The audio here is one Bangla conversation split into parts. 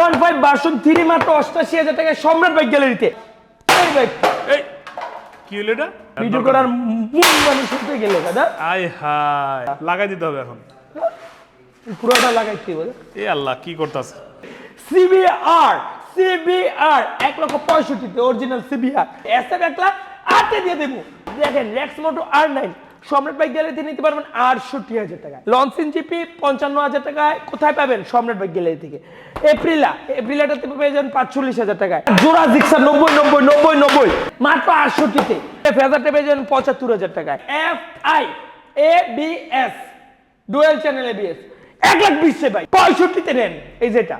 ওয়ান ফাইভ ভার্সন থ্রি মাত্র অষ্টাশি হাজার টাকায় সম্রাট বাইক গ্যালারিতে। এই বাইক। এই কি হলো এটা? ভিডিও করার মূল মানুষ হতে গেলে দাদা। আয় হায় লাগাই দিতে হবে এখন। পুরোটা লাগাইতে বলে। এ আল্লাহ কি করতেছে? সিবিআর সিবিআর এক লক্ষ পঁয়ষট্টিতে অরিজিনাল সিবিআর এসএফ এক লাখ আটে দিয়ে দেবো। দেখেন Rex moto R nine Samrat bike গ্যালারিতে নিতে পারবেন আটষট্টি হাজার টাকা লঞ্চিন জিপি পঞ্চান্ন হাজার টাকায়। কোথায় পাবেন সম্রাট বাইক গ্যালারি থেকে? এপ্রিলা, এপ্রিলাটাতে পেয়ে যাবেন পাঁচচল্লিশ হাজার টাকায়। জোড়া জিক্সা নব্বই নব্বই নব্বই নব্বই, মাত্র আটষট্টিতে। ফেজারটা পেয়ে যাবেন পঁচাত্তর হাজার টাকায়। F I A B S dual channel ABS এক লাখ বিশে ভাই, পঁয়ষট্টিতে নেন এই যেটা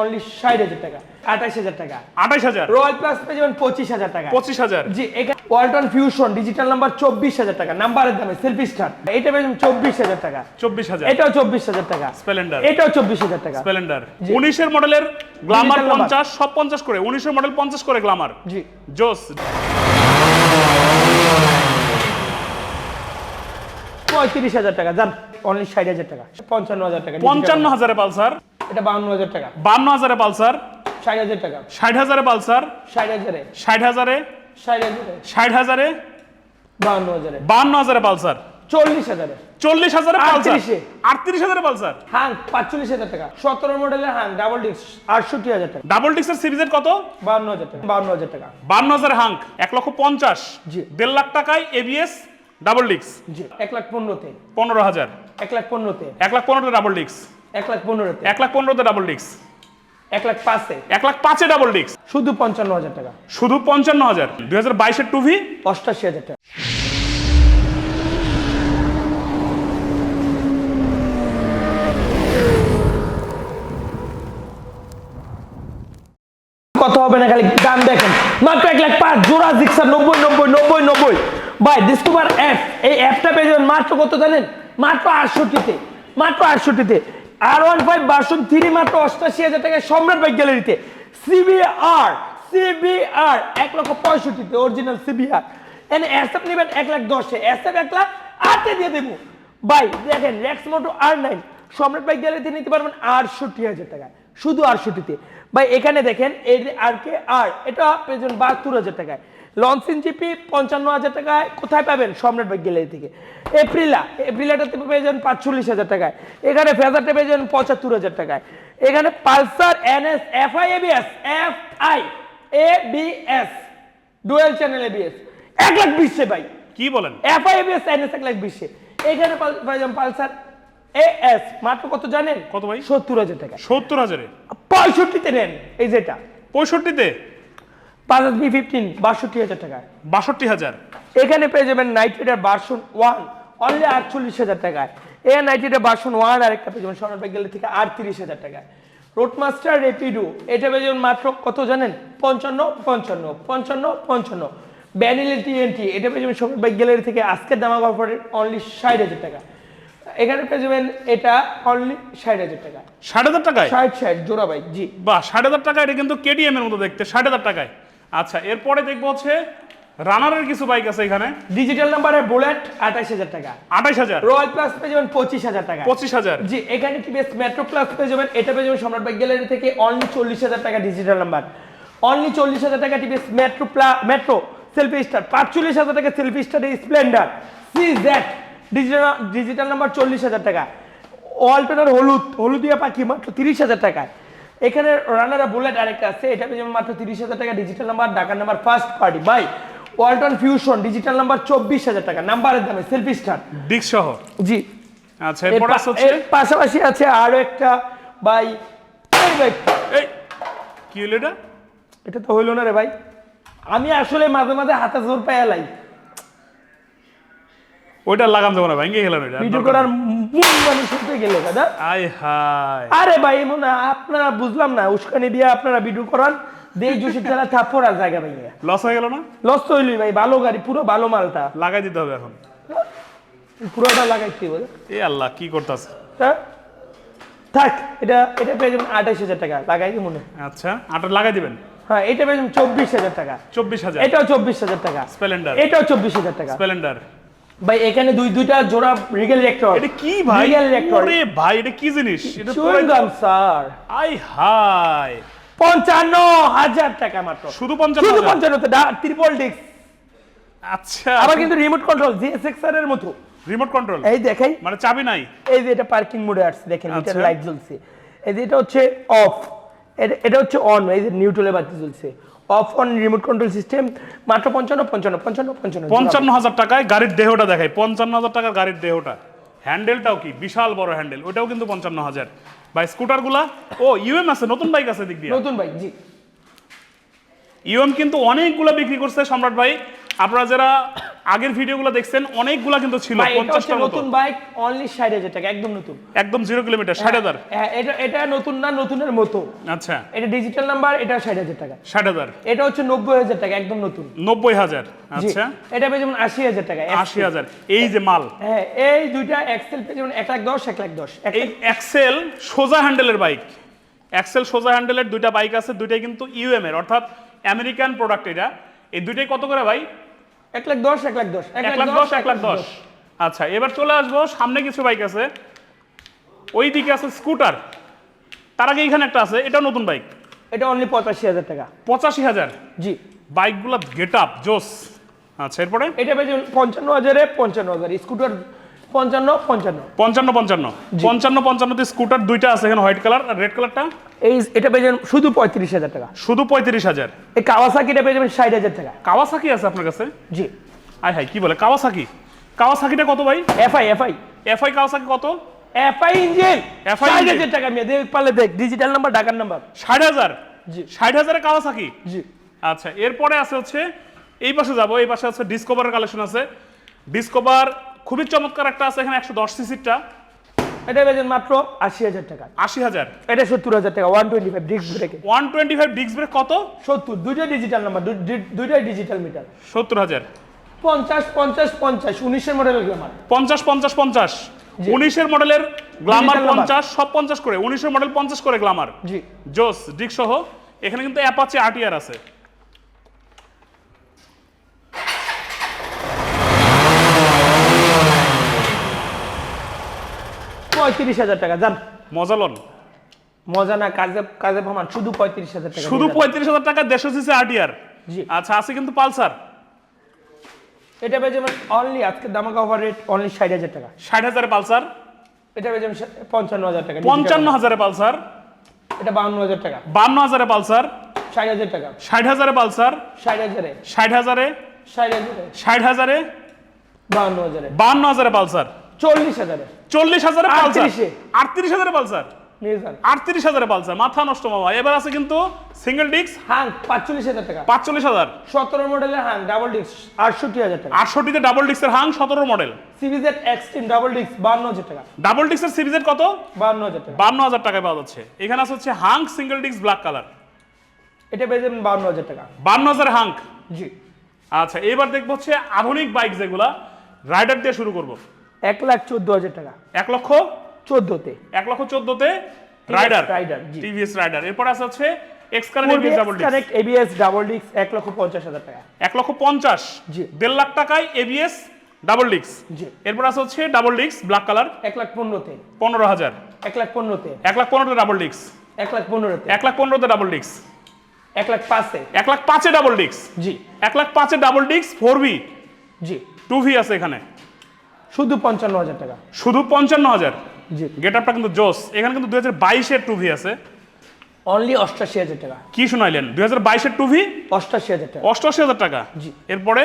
অনলি ষাট হাজার টাকা আঠাশ হাজার টাকা। আঠাইশ হাজার? রয়্যাল প্লাস পেয়ে যাবেন পঁচিশ হাজার টাকা। পঁচিশ হাজার? জি এখানে ওয়ালটন ফিউশন ডিজিটাল নাম্বার চব্বিশ হাজার টাকা নাম্বারের দামে সেলফি স্টার এটা পেয়ে যাবেন চব্বিশ হাজার টাকা। চব্বিশ হাজার। এটাও চব্বিশ হাজার টাকা। Splendor। এটাও চব্বিশ হাজার টাকা। স্প্লেন্ডার উনিশের মডেলের গ্লামার। পঞ্চাশ সব পঞ্চাশ করে। উনিশের মডেল পঞ্চাশ করে গ্লামার জি। জোস পঁয়ত্রিশ হাজার টাকা যান। অনলি ষাট হাজার টাকা। পঞ্চান্ন হাজার টাকা পঞ্চান্ন হাজারে পালসার এটা বাউন্ন হাজার টাকা। বান্ন হাজারে পালসার ষাট হাজার টাকা। ষাট হাজারে পালসার ষাট হাজারে। ষাট হাজারে। ষাট হাজারে। ষাট হাজারে। বান্ন হাজারে। পালসার চল্লিশ হাজারে। চল্লিশ হাজারে আটত্রিশে। আটত্রিশ হাজারে পালসার হাং পাঁচচল্লিশ হাজার টাকা। সতেরো মডেলের হাং ডাবল ডিস্ক আটষট্টি হাজার টাকা। ডাবল ডিক্সের সিরিজের কত? বান্ন হাজার টাকা। বান্ন হাজার টাকা। বান্ন হাজার হাঙ্ক এক লক্ষ পঞ্চাশ। জি। দেড় লাখ টাকায় এবিএস ডাবল ডিক্স জি এক লাখ পনেরোতে। পনেরো হাজার। এক লাখ পনেরোতে। এক লাখ পনেরোতে ডাবল ডিক্স এক লাখ পনেরোতে। এক লাখ পনেরোতে ডাবল ডিক্স এক লাখ পাঁচে। এক লাখ পাঁচে ডাবল ডিক্স শুধু পঞ্চান্ন হাজার টাকা। শুধু পঞ্চান্ন হাজার। দুই হাজার বাইশের টুভি অষ্টাশি হাজার টাকা। কত হবে না খালি দাম দেখেন। মাত্র এক লাখ পাঁচ জোড়া জিক্সা নব্বই নব্বই নব্বই নব্বই। ভাই ডিসকভার অ্যাপ এই অ্যাপটা পেয়ে যাবেন মাত্র কত জানেন? মাত্র আটষট্টিতে মাত্র আটষট্টিতে। আর ওয়ান ফাইভ ভার্সন থ্রি মাত্র অষ্টাশি হাজার টাকায় সম্রাট বাইক গ্যালারিতে সিবিআর সিবিআর এক লক্ষ পঁয়ষট্টিতে অরিজিনাল সিবিআর এনে অ্যাসএপ নেবেন এক লাখ দশে। অ্যাসএপ এক লাখ আটে দিয়ে দেবো। ভাই, দেখেন Rex moto R nine Samrat bike গ্যালারিতে নিতে পারবেন আটষট্টি হাজার টাকা শুধু আটষট্টিতে। ভাই, এখানে দেখেন যে আর কে আর এটা পেয়েছেন বাহাত্তর হাজার টাকায়। লঞ্চিন জিপি পঞ্চান্ন হাজার টাকায় কোথায় পাবেন? সম্রাট বাইক গ্যালারি থেকে। এপ্রিলা এপ্রিলাটাতে পেয়ে যাবেন পাঁচচল্লিশ হাজার টাকায়। এখানে ফেজারটা পেয়ে যাবেন পঁচাত্তর হাজার টাকায়। এখানে Pulsar NS F I ABS F I A B S dual channel ABS এক লাখ বিশে ভাই। কি বলেন? এফ আই এবিএস এনএস এক লাখ বিশে এখানে পালসার এ এস মাত্র কত জানেন? কত ভাই? সত্তর হাজার টাকা সত্তর হাজারে। পঁয়ষট্টিতে নেন এই যেটা। পঁয়ষট্টিতে? পাঁচ বি ফিফটিন বাষট্টি হাজার টাকা বাষট্টি হাজার। এখানে পেয়ে যাবেন নাইট রাইডার ওয়ান অনলি আটচল্লিশ হাজার টাকায়। A night rider version one R একটা পেয়ে যাবেন ব্যাগ গেলে থেকে আটত্রিশ হাজার টাকায়। রোডমাস্টার রেপিডো এটা পেয়ে যাবেন মাত্র কত জানেন? পঞ্চান্ন পঞ্চান্ন পঞ্চান্ন পঞ্চান্ন। ব্যানিলে টিএনটি এটা পেয়ে যাবেন সোনার ব্যাগ গ্যালারি থেকে আজকের দামা অফারের অনলি ষাট হাজার টাকা। এখানে পেয়ে যাবেন এটা অনলি ষাট হাজার টাকা ষাট হাজার টাকায়? ষাট ষাট জোড়া বাইক জি। বাহ ষাট হাজার টাকা এটা কিন্তু কেটিএম এর মতো দেখতে ষাট হাজার টাকায়। আচ্ছা এরপরে দেখব হচ্ছে রানারের কিছু বাইক আছে এখানে। ডিজিটাল নাম্বারের বুলেট আঠাশ হাজার টাকা। আঠাইশ হাজার? রয়্যাল প্লাস পেয়ে যাবেন পঁচিশ হাজার টাকা। পঁচিশ হাজার? জি এখানে টিভিএস মেট্রো প্লাস পেয়ে যাবেন এটা পেয়ে যাবেন সম্রাট বাইক গ্যালারি থেকে অনলি চল্লিশ হাজার টাকা ডিজিটাল নাম্বার অনলি চল্লিশ হাজার টাকা টিভিএস মেট্রো প্লা মেট্রো সেলফি স্টার পাঁচচল্লিশ হাজার টাকা selfie star Splendor C Z digital digital number চল্লিশ হাজার টাকা। অল্টার হলুদ হলুদিয়া পাখি মাত্র তিরিশ হাজার টাকায়। এখানে রানারা বুলেট আরেকটা আছে এটা পেয়ে যাবেন মাত্র তিরিশ হাজার টাকা ডিজিটাল নাম্বার ঢাকার number first party by Walton Fusion digital number চব্বিশ হাজার টাকা নাম্বারের দামে সেলফি স্টার ডিক্স সহ? জি। আচ্ছা এর পাশাপাশি আছে আরও একটা ভাই এই ভাই, এই কি হলো এটা? এটা তো হইল না রে ভাই। আমি আসলে মাঝে মাঝে হাতে জোর পাই এলাই ওইটা লাগাম যাব না গেলাম এটা ভিডিও করার মানুষ হতে গেলে দাদা। আয় হায়। আরে ভাই এমন আপনারা বুঝলাম না উস্কানি দিয়ে আপনারা ভিডিও করান দেই জুসি খেলা থাপ্পর আর জায়গা ভাই লস হয়ে গেল না? লস তো হইলই ভাই ভালো গাড়ি পুরো ভালো মালটা। লাগাই দিতে হবে এখন। পুরোটা লাগাইতে বলে এ আল্লাহ কি করতেছে? তা? থাক এটা এটা পেয়ে যাবেন আঠাশ হাজার টাকা লাগাই কি মনে হয়? আচ্ছা আটা লাগাই দিবেন? হ্যাঁ এটা পেয়ে যাবেন চব্বিশ হাজার টাকা। চব্বিশ হাজার? এটাও চব্বিশ হাজার টাকা। স্প্লেন্ডার এটাও চব্বিশ হাজার টাকা। স্প্লেন্ডার ভাই এখানে দুই দুইটা জোড়া রিগেল রেক্টর এটা কি ভাই? রিগেল রেক্টর ওরে ভাই এটা কি জিনিস? এটা চুইং গাম স্যার। আই হাই পঞ্চান্ন হাজার টাকা মাত্র। শুধু পঞ্চান্ন শুধু হাজার? পঞ্চান্নতে ট্রিপল ডিস্ক আচ্ছা আবার কিন্তু রিমোট কন্ট্রোল জিএসএক্স এর মতো। রিমোট কন্ট্রোল এই দেখাই মানে চাবি নাই? এই যে এটা পার্কিং মোডে আসছে দেখেন এটা আচ্ছা। লাইট জ্বলছে। এই যে এটা হচ্ছে অফ এটা হচ্ছে অন এই যে নিউট্রালে বাতি জ্বলছে। Off on remote control system মাত্র পঞ্চান্ন পঞ্চান্ন পঞ্চান্ন পঞ্চান্ন পঞ্চান্ন হাজার টাকায় গাড়ির দেহটা দেখায় পঞ্চান্ন হাজার টাকার গাড়ির দেহটা। হ্যান্ডেলটাও কি? বিশাল বড় হ্যান্ডেল ওটাও কিন্তু পঞ্চান্ন হাজার। বা স্কুটারগুলা ও ইউএম আছে নতুন বাইক আছে দিক দিয়ে? নতুন বাইক জি। ইউএম কিন্তু অনেকগুলো বিক্রি করছে সম্রাট ভাই। আপনারা যারা আগের ভিডিওগুলো দেখছেন অনেকগুলা কিন্তু ছিল ভাই এটা হচ্ছে পঞ্চাশটার মতো। নতুন বাইক অনলি ষাট হাজার টাকা একদম নতুন। একদম জিরো কিলোমিটার ষাট হাজার। হ্যাঁ, এটা এটা নতুন না নতুনের মতো। আচ্ছা। এটা ডিজিটাল নাম্বার এটা ষাট হাজার টাকা। ষাট হাজার। এটা হচ্ছে নব্বই হাজার টাকা একদম নতুন। নব্বই হাজার জি আচ্ছা। এটা পেয়ে যেমন আশি হাজার টাকা আশি হাজার এই যে মাল। হ্যাঁ এই দুইটা এক্সেল পেয়ে যেমন এক লাখ দশ এক লাখ দশ। এক এই এক্সেল সোজা হ্যান্ডেলের বাইক এক্সেল সোজা হ্যান্ডেলের দুইটা বাইক আছে দুইটাই কিন্তু ইউএম এর অর্থাৎ আমেরিকান প্রোডাক্ট এটা। এই দুইটাই কত করে ভাই? এক লাখ দশ এক লাখ দশ এক লাখ দশ এক লাখ দশ। আচ্ছা এবার চলে আসব সামনে কিছু বাইক আছে। ওই দিকে আছে স্কুটার। তার আগে এখানে একটা আছে এটাও নতুন বাইক। এটা অনলি পঁচাশি হাজার টাকা। পঁচাশি হাজার? জি। বাইকগুলো গেট আপ জোস। আচ্ছা এরপরে? এটা পেয়ে পঞ্চান্ন হাজারে পঞ্চান্ন হাজার স্কুটার পঞ্চান্ন পঞ্চান্ন। পঞ্চান্ন পঞ্চান্ন। পঞ্চান্ন পঞ্চান্নতে স্কুটার দুইটা আছে এখানে হোয়াইট কালার আর রেড কালারটা এই এটা পেয়ে যাবেন শুধু পঁয়ত্রিশ হাজার টাকা। শুধু পঁয়ত্রিশ হাজার। এই কাওয়াসাকিটা পেয়ে যাবেন ষাট হাজার টাকা। কাওয়াসাকি আছে আপনার কাছে? জি। আয় হাই কি বলে? কাওয়াসাকি। কাওয়াসাকিটা কত ভাই? FI FI. এফআই কাওয়াসাকি কত? FI engine. FI ষাট হাজার টাকা মেয়ে দেখ পারলে দেখ ডিজিটাল নাম্বার ঢাকার নাম্বার ষাট হাজার? জি। ষাট হাজারে কাওয়াসাকি? জি। আচ্ছা এরপরে আছে হচ্ছে এই পাশে যাব এই পাশে আছে ডিসকভারের কালেকশন আছে। ডিসকভার খুবই চমৎকার একটা আছে এখানে একশো দশ সিসিরটা। এটা যাবেন মাত্র আশি হাজার টাকা। আশি হাজার। এটা সত্তর হাজার টাকা ওয়ান টোয়েন্টি ফাইভ ডিস্ক ব্রেকে one twenty five disc brake কত? সত্তর দুইটা ডিজিটাল নাম্বার দুইটাই ডিজিটাল মিটার সত্তর হাজার। পঞ্চাশ পঞ্চাশ পঞ্চাশ উনিশের মডেলের গ্লামার পঞ্চাশ পঞ্চাশ পঞ্চাশ। উনিশের মডেলের গ্লামার। পঞ্চাশ সব পঞ্চাশ করে। উনিশের মডেল পঞ্চাশ করে গ্লামার জি। জোস ডিক সহ। এখানে কিন্তু অ্যাপাচি আরটিআর আছে। পঁয়ত্রিশ হাজার টাকা যান। মজালন। মজা না কাজে কাজে প্রমাণ শুধু পঁয়ত্রিশ হাজার টাকা শুধু পঁয়ত্রিশ হাজার টাকা দেড়শো সিসি আরটিআর। জি। আচ্ছা আছে কিন্তু পালসার। এটা পেয়ে যাবেন অনলি আজকে দামাকা ওভার রেট অনলি ষাট হাজার টাকা। ষাট হাজারে পালসার? এটা পেয়ে যাবেন পঞ্চান্ন হাজার টাকা পঞ্চান্ন হাজারে পালসার। এটা বাউন্ন হাজার টাকা। বান্ন হাজারে পালসার। ষাট হাজার টাকা। ষাট হাজারে পালসার। ষাট হাজারে। ষাট হাজারে। ষাট হাজারে। ষাট হাজারে। বাউন্ন হাজারে। বান্ন হাজারে পালসার। চল্লিশ হাজারে চল্লিশ হাজারে পালসার। আটত্রিশ। হাজারে পালসার। আটত্রিশ হাজারে পালসার। মাথা নষ্ট মামা এবার আছে কিন্তু সিঙ্গেল ডিস্ক হাং পাঁচচল্লিশ হাজার টাকা। পাঁচচল্লিশ হাজার। সতেরো মডেলের হাং ডাবল ডিস্ক আটষট্টি হাজার টাকা। আটষট্টিতে ডাবল ডিস্কের হাং সতেরো model CBZ Xtreme double disc বান্ন হাজার টাকা। ডাবল ডিস্কের কত? বান্ন হাজার টাকা। বান্ন হাজার টাকায় পাওয়া যাচ্ছে। এখানে আছে হচ্ছে সিঙ্গেল ডিস্ক ব্ল্যাক কালার এটা পেয়ে যাবেন বান্ন হাজার টাকা। বান্ন হাজার জি। আচ্ছা এবার দেখব হচ্ছে আধুনিক বাইক যেগুলা রাইডার দিয়ে শুরু করব। এক লাখ চোদ্দ হাজার টাকা। এক লক্ষ? চোদ্দতে। এক লক্ষ চোদ্দতে? রাইডার রাইডার টিভিএস রাইডার এরপর আছে হচ্ছে X double disc connect ABS double disc এক লক্ষ পঞ্চাশ হাজার টাকা। এক লক্ষ পঞ্চাশ? জি। দেড় লাখ টাকায় এবিএস ডাবল ডিস্ক জি। এরপর আছে হচ্ছে ডাবল ডিস্ক ব্ল্যাক কালার এক লাখ পনেরোতে। পনেরো হাজার। এক লাখ পনেরোতে। এক লাখ পনেরোতে ডাবল ডিস্ক এক লাখ পনেরোতে। এক লাখ পনেরোতে ডাবল ডিস্ক এক লাখ পাঁচে। এক লাখ পাঁচে ডাবল ডিস্ক জি। এক লাখ পাঁচে double disk four V G. Two V আছে এখানে। শুধু পঞ্চান্ন হাজার টাকা। শুধু পঞ্চান্ন হাজার? জি। গেট আপটা কিন্তু জোস। এখানে কিন্তু দুই হাজার বাইশের টু ভি আছে। অনলি অষ্টাশি হাজার টাকা। কি শুনাইলেন? দুই হাজার বাইশের টু ভি অষ্টাশি হাজার টাকা। অষ্টআশি হাজার টাকা? জি। এরপরে?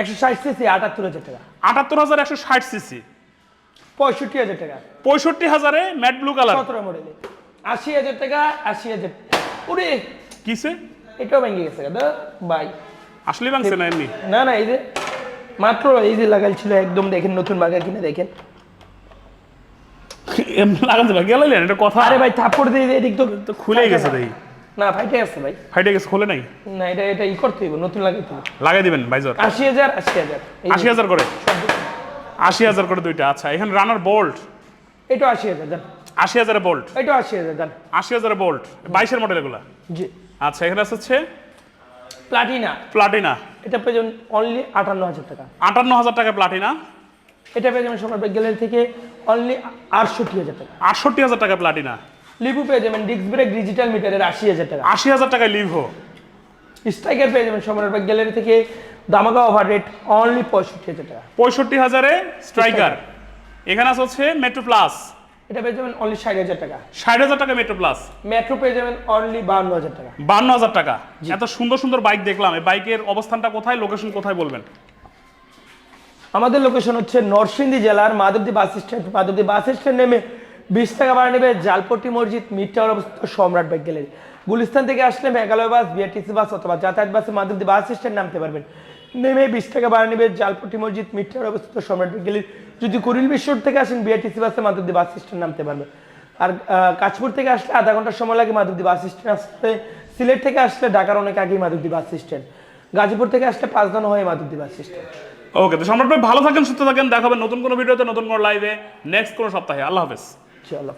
একশো ষাট সিসি আটাত্তর হাজার টাকা। আটাত্তর হাজার একশো ষাট সিসি পঁয়ষট্টি হাজার টাকা। পঁয়ষট্টি হাজারে ম্যাট ব্লু কালার সতেরো মডেলে আশি হাজার টাকা আশি হাজার ওরে! কিসে? এটাও ভেঙে গেছে দাদা বাই। আসলে ভাঙছে না এমনি? না না এই যে মাত্র এই যে লাগাল ছিল একদম দেখেন নতুন বাগা কিনে দেখেন। লাগাতে ভাই গেলাইলেন এটা কথা। আরে ভাই থাপ্পড় দিয়ে দিয়ে এদিক তো খুলেই গেছে দেখি না ফাইটে আছে ভাই। ফাইটে গেছে খুলে নাই? না এটা এটা ই করতে হইব নতুন লাগাইতে হইব। লাগাই দিবেন ভাইজর আশি হাজার আশি হাজার। আশি হাজার করে? সব দিক। আশি হাজার করে দুইটা আচ্ছা এখানে রানার বোল্ট হাজার দেন আশি হাজারে বোল্ট এটাও আশি হাজার দেন আশি হাজারে বোল্ট বাইশের মডেল এগুলা? জি। আচ্ছা এখানে আছে হচ্ছে প্লাটিনা প্লাটিনা এটা পেয়ে যাবেন অনলি আটান্ন হাজার টাকা। আটান্ন হাজার টাকা প্লাটিনা এটা পেয়ে যাবেন সম্রাট গ্যালারি থেকে অনলি আটষট্টি হাজার টাকা। আটষট্টি হাজার টাকা প্লাটিনা লিবু পেয়ে যাবেন ডিস্ক ব্রেক ডিজিটাল মিটারের আশি হাজার টাকা। আশি হাজার টাকায় লিভো স্ট্রাইকার পেয়ে যাবেন সম্রাট গ্যালারি থেকে দামাকা ওভার রেট অনলি পঁয়ষট্টি হাজার টাকা। পঁয়ষট্টি হাজারে স্ট্রাইকার এখানে আছে হচ্ছে মেট্রো প্লাস এটা পেয়ে যাবেন অনলি ষাট হাজার টাকা। ষাট হাজার টাকা মেট্রো প্লাস মেট্রো পেয়ে যাবেন অনলি বান্ন হাজার টাকা। বান্ন হাজার টাকা। এত সুন্দর সুন্দর বাইক দেখলাম। এই বাইকের অবস্থানটা কোথায় লোকেশন কোথায় বলবেন? আমাদের লোকেশন হচ্ছে নরসিংদী জেলার Madhabdi bus stand Madhabdi bus stand নেমে বিশ টাকা ভাড়া নেবে জালপট্টি মসজিদ মিড টাওয়ার অবস্থিত সম্রাট বাইক গ্যালারি। গুলিস্তান থেকে আসলে মেঘালয় বাস বিআরটিসি বাস অথবা যাতায়াত বাসে মাধবদী বাস স্ট্যান্ড নামতে পারবেন। নেমে বিশ টাকা ভাড়া নেবে জালপট্টি মসজিদ টাওয়ার অবস্থিত সম্রাট গ্যালারি যদি কুড়িল বিশ্বর থেকে আসেন বিআরটিসি বাসে মাধবদী বাস স্ট্যান্ড নামতে পারবেন আর আহ, কাঁচপুর থেকে আসলে আধা ঘণ্টার সময় লাগে মাধবদী বাস স্ট্যান্ড আসতে। সিলেট থেকে আসলে ঢাকার অনেক আগেই মাধবদী বাস স্ট্যান্ড গাজীপুর থেকে আসলে পাঁচ দান হয়ে মাধবদী বাস স্ট্যান্ড ওকে তো সম্রাট ভাই ভালো থাকেন সুস্থ থাকেন। দেখাবেন নতুন কোনো ভিডিওতে নতুন কোনো লাইভে নেক্সট কোনো সপ্তাহে। আল্লাহ হাফেজ। চলো